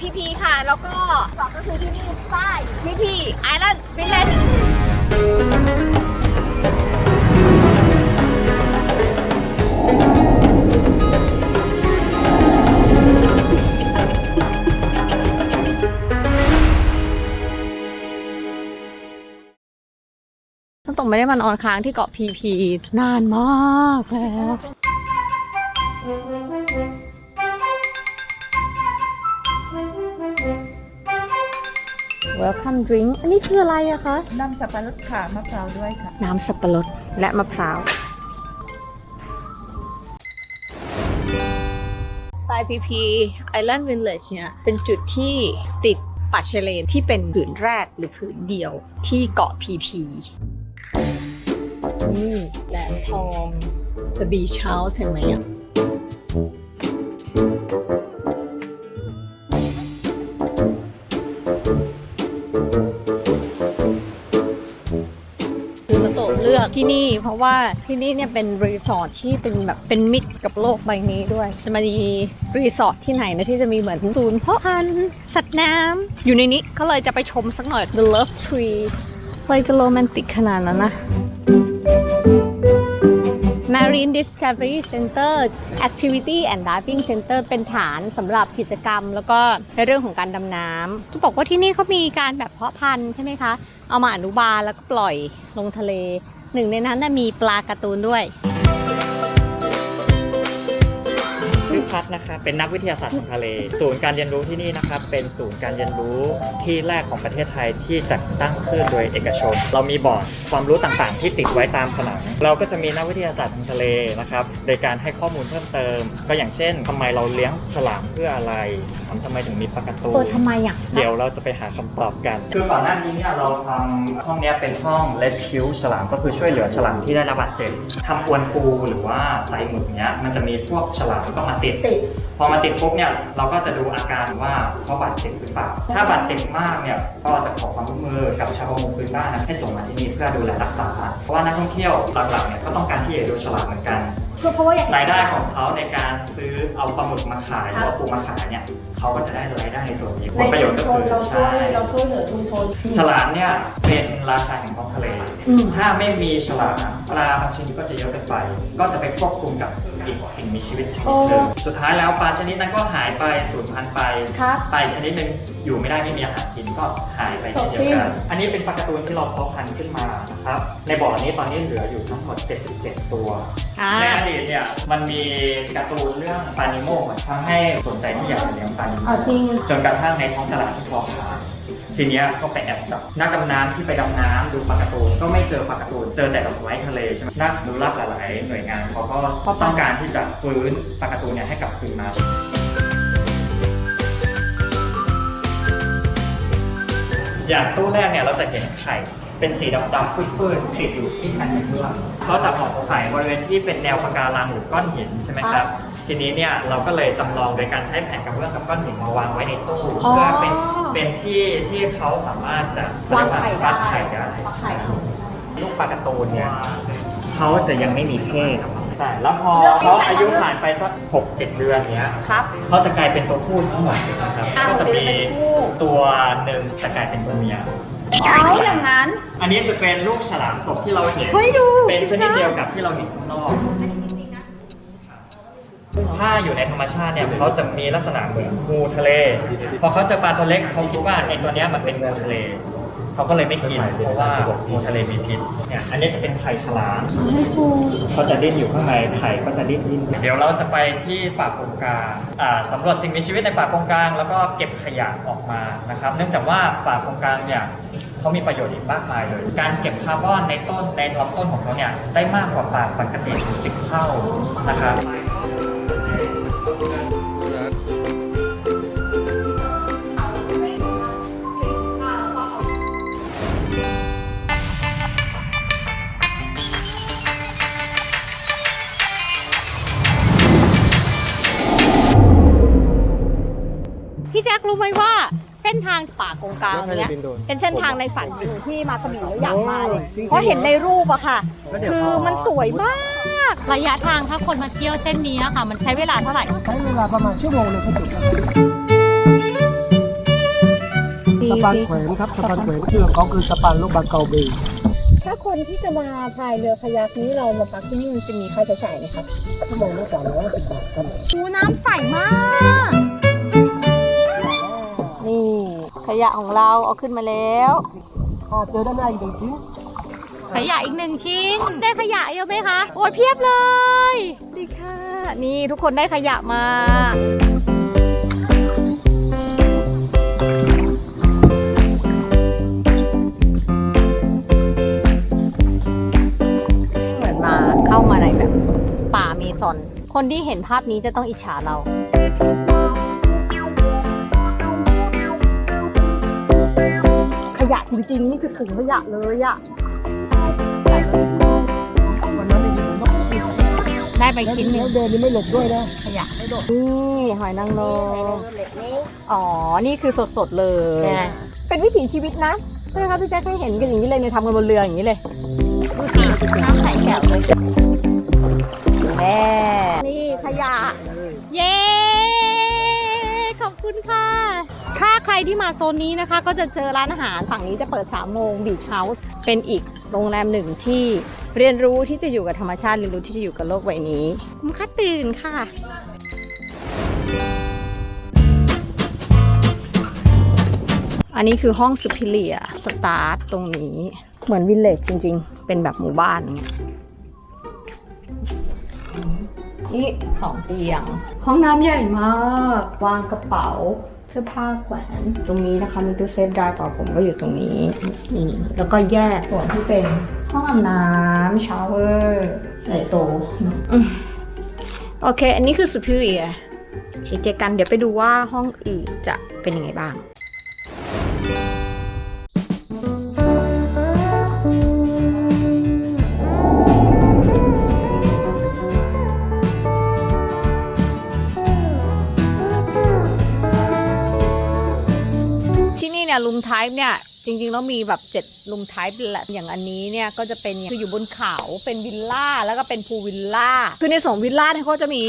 พีพีค่ะ แล้วก็สองก็คือที่นี่ใต้พีพีไอแลนด์วิลเลจต้งตรงไม่ได้มันออนค้างที่เกาะพีพีนานมากแล้ว Welcome drink อันนี้คืออะไรอะคะ น้ำสับปะรดขามะพร้าวด้วยค่ะ น้ำสับปะรดและมะพร้าว ทรายพีพีไอแลนด์วิลเลจเนี่ย เป็นจุดที่ติดป่าชายเลนที่เป็นผืนแรกหรือผืนเดียวที่เกาะพีพี นี่แหลมทอง The Beach House เห็นไหมอะ มาโตะเลือกที่นี่ เพราะว่าที่นี่เนี่ยเป็นรีสอร์ทที่เป็นแบบเป็นมิตรกับโลกใบนี้ด้วย จะมามีรีสอร์ทที่ไหนนะที่จะมีเหมือนศูนย์เพาะพันธุ์สัตว์น้ำอยู่ในนี้ก็เลยจะไปชมสักหน่อย The Love Tree เลยจะโรแมนติกขนาดนั้นนะ Marine Discovery Center Activity and Diving Center เป็นฐานสำหรับกิจกรรม แล้วก็ในเรื่องของการดำน้ำจะบอกว่าที่นี่เขามีการแบบเพาะพันธุ์ใช่ไหมคะ เอามาอนุบาลแล้วก็ปล่อยลงทะเล หนึ่งในนั้นน่ะมีปลาการ์ตูนด้วย ชื่อพัดนะครับเป็นนักวิทยาศาสตร์ของทะเล ศูนย์การเรียนรู้ที่นี่นะครับ เป็นศูนย์การเรียนรู้ที่แรกของประเทศไทยที่จัดตั้งขึ้นโดยเอกชน เรามีบอร์ดความรู้ต่างๆ ที่ติดไว้ตามผนัง เราก็จะมีนักวิทยาศาสตร์ทางทะเลนะครับโดยการให้ข้อมูลเพิ่มเติม ก็อย่างเช่นทำไมเราเลี้ยงฉลามเพื่ออะไร ทำทำไมถึงมีปลาการ์ตูนเปิดทำไมอะ เดี๋ยวเราจะไปหาคำตอบกัน คือก่อนหน้านี้เนี่ยเราทำห้องเนี้ยเป็นห้อง rescue ฉลามก็คือช่วยเหลือฉลามที่ได้รับบาดเจ็บทำอวนปูหรือว่าไซหมึกเนี้ยมันจะมีพวกฉลามก็มาติด ติด พอมาติดปุ๊บเนี่ยเราก็จะดูอาการว่าเขาบาดเจ็บหรือเปล่า ถ้าบาดเจ็บมากเนี่ยก็จะขอความร่วมมือกับชาวประมงพื้นบ้านนะให้ส่งมาที่นี่เพื่อดูแลรักษา เพราะว่านักท่องเที่ยวหลักๆเนี่ยก็ต้องการที่จะดูฉลามเหมือนกัน คือเพราะว่าอยากรายได้ของเขาในการซื้อเอาปลาหมึกมาขายหรือว่าปูมาขายเนี่ยเขาก็จะได้รายได้ในส่วนนี้ผลประโยชน์ก็คือใช่เราช่วยเหลือชุมชน ฉลามเนี่ยเป็นราชาแห่งท้องทะเล อืม ถ้าไม่มีฉลามปลาบางชนิดก็จะเยอะเกินไป ก็จะไปควบคุมกับ อีกสิ่งมีชีวิตชนิดหนึ่งสุดท้ายแล้วปลาชนิดนั้นก็หายไปสูญพันธุ์ไปครับปลาอีกชนิดหนึ่งอยู่ไม่ได้ไม่มีอาหารกินก็หายไปเช่นเดียวกัน อันนี้เป็นปลาการ์ตูนที่เราเพาะพันธุ์ขึ้นมานะครับในบ่อนี้ตอนนี้เหลืออยู่ทั้งหมด 77 ตัวอ่าในอดีตเนี่ยมันมีการ์ตูนเรื่องปลานิโมทำให้สนใจที่อยากจะเลี้ยงปลานิโมอ่าจริงจนกระทั่งในท้องตลาดที่คลองขาย ทีเนี้ยก็ไปแอบจับนักดำน้ำที่ไปดำน้ำดูปลากร์ตูนก็ไม่เจอปลากร์ตูนเจอแต่ดอกไม้ทะเลใช่ไหมนักอนุรักษ์หลายๆหน่วยงานเขาก็ต้องการที่จะฟื้นปลากร์ตูนเนี่ยให้กลับคืนมา อย่างตู้แรกเนี่ยเราจะเห็นไข่เป็นสีดำๆฟืดๆติดอยู่ที่แผ่นเบื้อเขาจะออกไข่บริเวณที่เป็นแนวปะการังหรือก้อนหินใช่ไหมครับ ทีนี้เนี่ยเราก็เลยจำลองโดยการใช้แผ่นกระเบื้องกับก้อนหินมาวางไว้ในตู้อ๋อเพื่อเป็นเป็นที่ที่เขาสามารถจะวางไข่ได้วางไข่ได้วางไข่ลูกปลาการ์ตูนเนี่ยเขาจะยังไม่มีเพศใช่แล้วพอเขาอายุผ่านไปสักหกเจ็ดเดือนเนี้ยครับเขาจะกลายเป็นตัวผู้ทั้งหมดนะครับอ้าวก็จะมีเป็นคู่ตัวหนึ่งจะกลายเป็นตัวเมียอ๋ออย่างนั้น อันนี้จะเป็นลูกฉลามตกที่เราเห็นเฮ้ยดูเป็นชนิดเดียวกับที่เราเห็นข้างนอก ถ้าอยู่ในธรรมชาติเนี่ยเขาจะมีลักษณะเหมือนงูทะเล พอเขาเจอปลาตัวเล็กเขาคิดว่าไอ้ตัวเนี้ยมันเป็นงูทะเลเขาก็เลยไม่กินเพราะว่างูทะเลมีพิษเนี่ยอันนี้จะเป็นไข่ฉลามเขาจะดิ้นอยู่ข้างในไข่ก็จะดิ้นดิ้นเดี๋ยวเราจะไปที่ป่าโกงกลางอ่าสำรวจสิ่งมีชีวิตในป่าโกงกลาง แล้วก็เก็บขยะออกมานะครับ เนื่องจากว่าป่าโกงกลางเนี่ยเขามีประโยชน์อีกมากมายเลย การเก็บคาร์บอนในต้นในลำต้นของเขาเนี่ยได้มากกว่าป่าปกติถึงสิบเท่านะครับ พี่แจ็ครู้ไหมว่าเส้นทางป่ากงกลางเนี้ยเป็นเส้นทางในฝันของหนูที่มากระบี่แล้วอยากมาเลยเพราะเห็นในรูปอะค่ะ คือมันสวยมาก ระยะทางถ้าคนมาเที่ยวเส้นนี้อะค่ะ มันใช้เวลาเท่าไหร่ ใช้เวลาประมาณชั่วโมงหนึงก็จบแล้วสะพานแขวนครับสะพานแขวนชื่อของเขาคือสะพานลูกบาเกาเบย์ถ้าคนที่จะมาพายเรือคายักนี้เรามาพักที่นี่มันจะมีค่าใช้จ่ายไหมคะชั่วโมงละสามร้อยสิบบาทครับดูน้ำใสมาก นี่ขยะของเราเอาขึ้นมาแล้ว อ่าเจอด้านหน้าอีกหนึ่งชิ้น ขยะอีกหนึ่งชิ้น ได้ขยะเยอะไหมคะ โอ้ยเพียบเลยดีค่ะ นี่ทุกคนได้ขยะมาเหมือนมาเข้ามาในแบบป่าเมซอน คนที่เห็นภาพนี้จะต้องอิจฉาเราขยะจริงๆ นี่คือถุงขยะเลยอะ ได้ไปชิ้นหนึงแล้วเดินนี่ไม่หลบด้วยนะขยะไม่โดดนี่หอยนางรมอ๋อ นี่คือสดๆเลยเป็นวิถีชีวิตนะใช่ไหมคะพี่แจ๊คเคยเห็นกันอย่างนี้เลยเนี่ยทำกันบนเรืออย่างนี้เลยดูสิน้ำใสแจ๋วเลย แม่นี่ขยะ เย้ อบคุณค่ะ ถ้าใครที่มาโซนนี้นะคะ ก็จะเจอร้านอาหารฝั่งนี้จะเปิด3โมงบีชเฮาส์เป็นอีกโรงแรมหนึ่งที่เรียนรู้ที่จะอยู่กับธรรมชาติเรียนรู้ที่จะอยู่กับโลกใบนี้คุ้มค่าตื่นค่ะอันนี้คือห้องสุพิเลียสตาร์ทตรงนี้ เหมือนวิลเลจจริง ๆ เป็นแบบหมู่บ้านอย่างเงี้ย นี่สองเตียง ห้องน้ำใหญ่มาก วางกระเป๋าเสื้อผ้าแขวนตรงนี้นะคะมีตู้เซฟได้เปล่าผมก็อยู่ตรงนี้นี่แล้วก็แยกส่วนที่เป็นห้องอาบน้ำชาวเวอร์ใส่โตโอเค อันนี้คือ superior โอเคเจอกันเดี๋ยวไปดูว่าห้องอื่นจะเป็นยังไงบ้าง ลุมไทป์เนี่ยจริงๆแล้วมีแบบเจ็ดลุมไทป์แหละอย่างอันนี้เนี่ยก็จะเป็นคืออยู่บนเขาเป็นวิลล่าแล้วก็เป็นพูลวิลล่าคือในสองวิลล่าเนี่ยเขาจะมี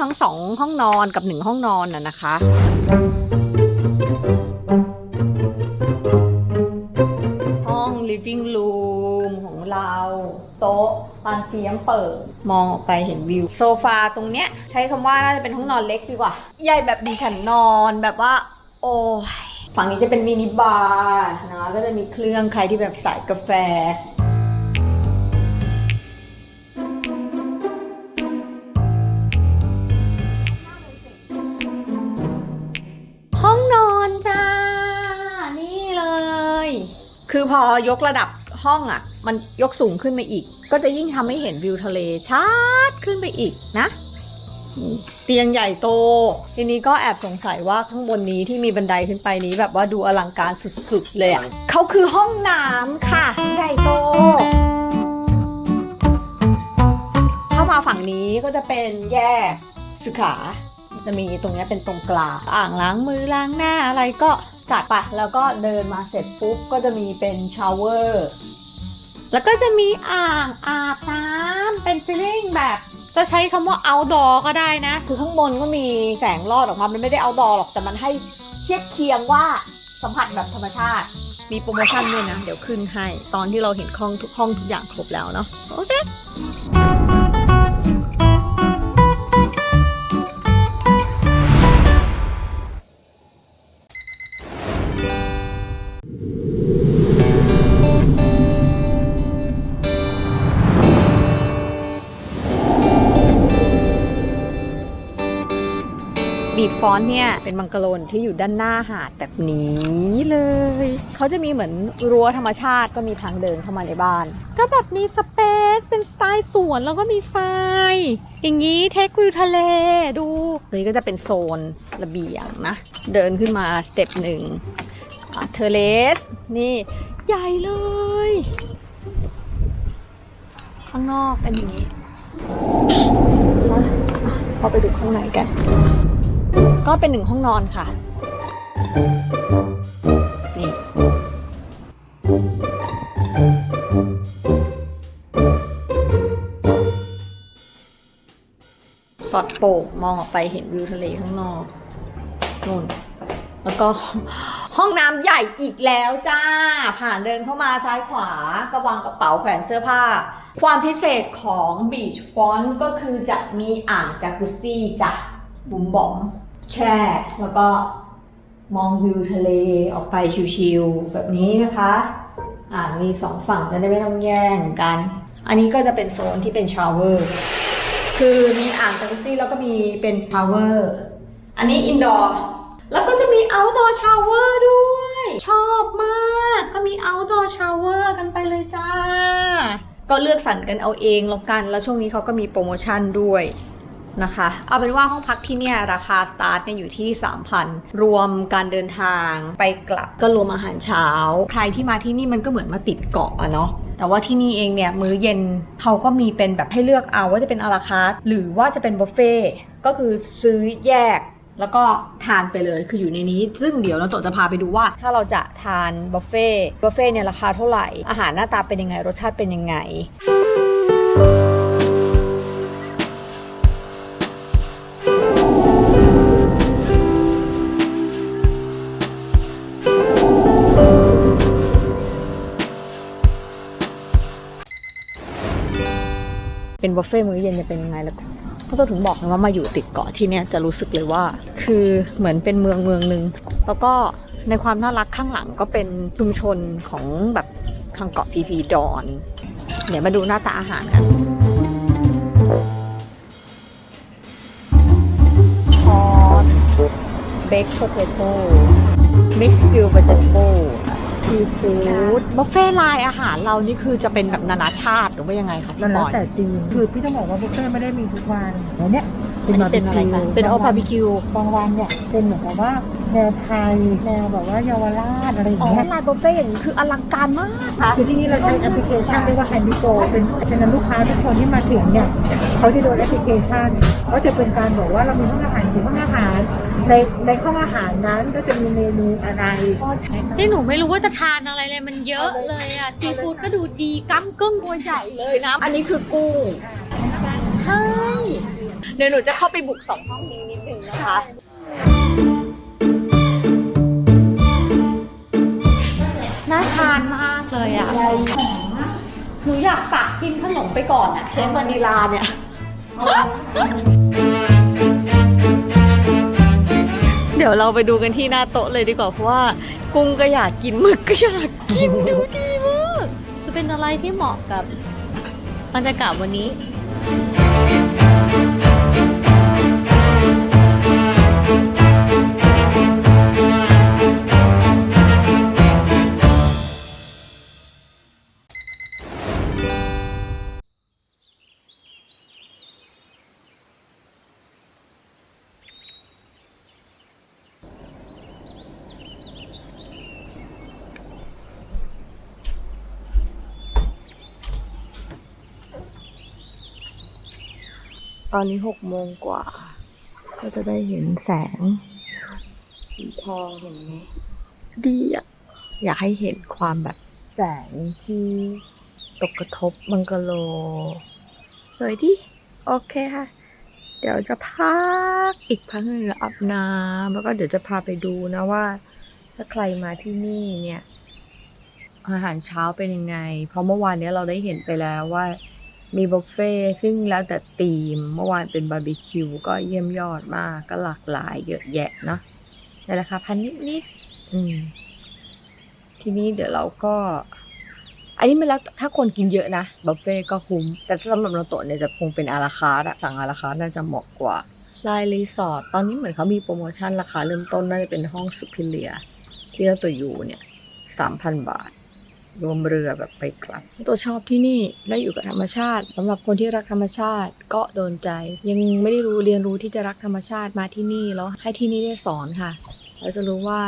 ทั้งสองห้องนอนกับหนึ่งห้องนอนน่ะนะคะห้อง living room ของเราโต๊ะบานเตียงเปิด มองออกไปเห็นวิว โซฟาตรงเนี้ย ใช้คำว่าน่าจะเป็นห้องนอนเล็กดีกว่า ใหญ่แบบดิฉันนอนแบบว่า โอ้ย ฝั่งนี้จะเป็นมินิบาร์นะก็จะมีเครื่องใครที่แบบสายกาแฟ ห้องนอนจ้า นี่เลย คือพอยกระดับห้องอะ มันยกสูงขึ้นมาอีก ก็จะยิ่งทำให้เห็นวิวทะเลชัดขึ้นไปอีกนะ เตียงใหญ่โต ทีนี้ก็แอบสงสัยว่าข้างบนนี้ที่มีบันไดขึ้นไปนี้แบบว่าดูอลังการสุดๆเลยอะเขาคือห้องน้ำค่ะ ใหญ่โต เข้ามาฝั่งนี้ก็จะเป็นแยกสุขา จะมีตรงเนี้ยเป็นตรงกลางอ่างล้างมือล้างหน้าอะไรก็จัดไปแล้วก็เดินมาเสร็จปุ๊บก็จะมีเป็นชาวเวอร์แล้วก็จะมีอ่างอาบน้ำเป็นฟีลลิ่งแบบ จะใช้คำว่า outdoor ก็ได้นะ คือข้างบนก็มีแสงลอดออกมา มันไม่ได้ outdoor หรอก แต่มันให้เทียบเคียงว่าสัมผัสแบบธรรมชาติ มีโปรโมชั่นด้วยนะ เดี๋ยวขึ้นให้ ตอนที่เราเห็นห้องทุกห้องทุกอย่างครบแล้วเนาะ โอเค ฟอนเนี่ยเป็นบังกะโลนที่อยู่ด้านหน้าหาดแบบนี้เลย เขาจะมีเหมือนรั้วธรรมชาติก็มีทางเดินเข้ามาในบ้าน ก็แบบมีสเปซเป็นสไตล์สวนแล้วก็มีทรายอย่างนี้เทควิวทะเลดูนี่ก็จะเป็นโซนระเบียงนะ เดินขึ้นมาสเต็ปหนึ่งเทเลส นี่ใหญ่เลย ข้างนอกเป็นอย่างนี้มาเข้าไปดูข้างในกัน ก็เป็นหนึ่งห้องนอนค่ะ นี่ปลอดโปร่งมองออกไปเห็นวิวทะเลข้างนอกนู่น แล้วก็ห้องน้ำใหญ่อีกแล้วจ้า ผ่านเดินเข้ามาซ้ายขวาก็วางกระเป๋าแขวนเสื้อผ้า ความพิเศษของ Beach Front ก็คือจะมีอ่างจากุซซี่จ้ะบุ๋มบอม แช่ แล้วก็มองวิวทะเลออกไปชิวๆแบบนี้นะคะ อ่างมีสองฝั่งจะได้ไม่ต้องแย่งกัน อันนี้ก็จะเป็นโซนที่เป็นชาวเวอร์ คือมีอ่างจากุซซี่แล้วก็มีเป็นชาวเวอร์ อันนี้อินดอร์ แล้วก็จะมี outdoor shower ด้วย ชอบมาก ก็มี outdoor shower กันไปเลยจ้า ก็เลือกสรรกันเอาเองแล้วกัน แล้วช่วงนี้เขาก็มีโปรโมชั่นด้วย นะคะ เอาเป็นว่าห้องพักที่เนี่ยราคาสตาร์ทเนี่ยอยู่ที่ 3,000 รวมการเดินทางไปกลับก็รวมอาหารเช้า ใครที่มาที่นี่มันก็เหมือนมาติดเกาะอะเนาะแต่ว่าที่นี่เองเนี่ยมื้อเย็นเขาก็มีเป็นแบบให้เลือกเอาว่าจะเป็นอาราคาร์หรือว่าจะเป็นบุฟเฟ่ต์ก็คือซื้อแยกแล้วก็ทานไปเลยคืออยู่ในนี้ ซึ่งเดี๋ยวเราโตจะพาไปดูว่า ถ้าเราจะทานบุฟเฟ่ต์บุฟเฟ่ต์เนี่ยราคาเท่าไหร่ อาหารหน้าตาเป็นยังไงรสชาติเป็นยังไง เป็นบุฟเฟ่ต์มื้อเย็นจะเป็นยังไงแล้วก็ต้องถึงบอกนะว่ามาอยู่ติดเกาะที่เนี่ยจะรู้สึกเลยว่า คือเหมือนเป็นเมืองเมืองหนึ่งแล้วก็ในความน่ารักข้างหลังก็เป็นชุมชนของแบบทางเกาะพีพีดอน เดี๋ยวมาดูหน้าตาอาหารกันคอร์สเบคโชเ a โต้มิกซ์ฟิลเวจิเทเบิล ซีฟู้ดบุฟเฟ่ต์ไลน์อาหารเรานี่คือจะเป็นแบบนานาชาติหรือว่ายังไงคะมันพี่ปแล้วอยแต่จีนคือพี่ต้องบอกว่าบุฟเฟ่ต์ไม่ได้มีทุกวันแล้วเนี่ยอันนี้เป็นอะไรคะเป็นโอบาร์บีคิวบางวันเนี่ยเป็นเหมือนกับว่า แนวไทยแนวแบบว่าเยาวราชอะไรอย่างอ๋อเงี้ยลายบุฟเฟ่ต์อย่างนี้คืออลังการมากค่ะ คือที่นี่เราใช้แอปพลิเคชันเรียกว่าแฮนดิโกเป็นเป็นลูกค้าทุกคนที่มาถึงเนี่ยเขาจะโดนแอปพลิเคชันก็จะเป็นการบอกว่าเรามีห้องอาหารกี่ห้องอาหารในในห้องอาหารนั้นก็จะมีเมนูอะไรที่หนูไม่รู้ว่าจะทานอะไรเลยมันเยอะเลยอะซีฟู้ดก็ดูดีกั้มกึ้งตัวใหญ่เลยนะ อันนี้คือกุ้ง ใช่ เดี๋ยวหนูจะเข้าไปบุกสองห้องนี้นิดนึงนะคะ อยากตักกินขนมไปก่อนอะเค้กวานิลาเนี่ย เดี๋ยวเราไปดูกันที่หน้าโต๊ะเลยดีกว่าเพราะว่า กุ้งก็อยากกินหมึกก็อยากกินดูดีมากจะเป็นอะไรที่เหมาะกับบรรยากาศวันนี้ ตอนนี้หกโมงกว่า ก็จะได้เห็นแสงสีทองเห็นไหมดีอะ อยากให้เห็นความแบบแสงที่ตกกระทบบังกะโลสวยดิ โอเคค่ะ เดี๋ยวจะพักอีกพักหนึ่งอาบน้ำแล้วก็เดี๋ยวจะพาไปดูนะว่า ถ้าใครมาที่นี่เนี่ย อาหารเช้าเป็นยังไง เพราะเมื่อวานเนี้ยเราได้เห็นไปแล้วว่า มีบุฟเฟ่ต์ซึ่งแล้วแต่ธีม เมื่อวานเป็นบาร์บีคิวก็เยี่ยมยอดมาก ก็หลากหลายเยอะแยะเนาะในราคาพันนิดๆอืมทีนี้เดี๋ยวเราก็ อันนี้ไมันแล้วถ้าคนกินเยอะนะบุฟเฟ่ต์ก็คุ้ม แต่สำหรับเราโตะเนี่ยจะคงเป็นอาราคาร์ทอะสั่งอาราคาร์ทน่าจะเหมาะกว่าลายรีสอร์ทตอนนี้เหมือนเขามีโปรโมชั่นราคาเริ่มต้นน่าจะเป็นห้องสุพิเลีย ที่เราตัวอยู่เนี่ยสามพันบาท รวมเรือแบบไปกลับ ตัวชอบที่นี่และอยู่กับธรรมชาติสำหรับคนที่รักธรรมชาติก็โดนใจ ยังไม่ได้รู้เรียนรู้ที่จะรักธรรมชาติมาที่นี่แล้วให้ที่นี่ได้สอนค่ะ เราจะรู้ว่า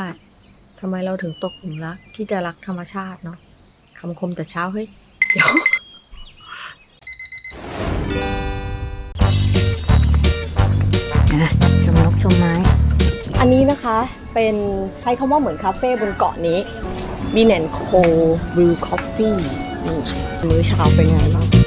ทำไมเราถึงตกหลุมรักที่จะรักธรรมชาติเนาะคำคมแต่เช้าเฮ้ยเดี๋ยวชมนกชมไม้ อันนี้นะคะเป็นใช้คำว่าเหมือนคาเฟ่บนเกาะนี้ บีแนนโควิวคอฟฟี่นี่มื้อเช้าเป็นไงบ้าง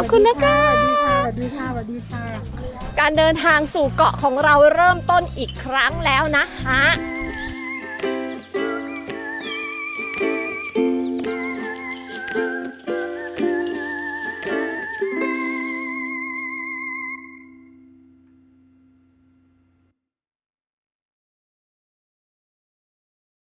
อบคุณนะคะสวัสดีค่ะสวัสดีค่ะ การเดินทางสู่เกาะของเราเริ่มต้นอีกครั้งแล้วนะฮะ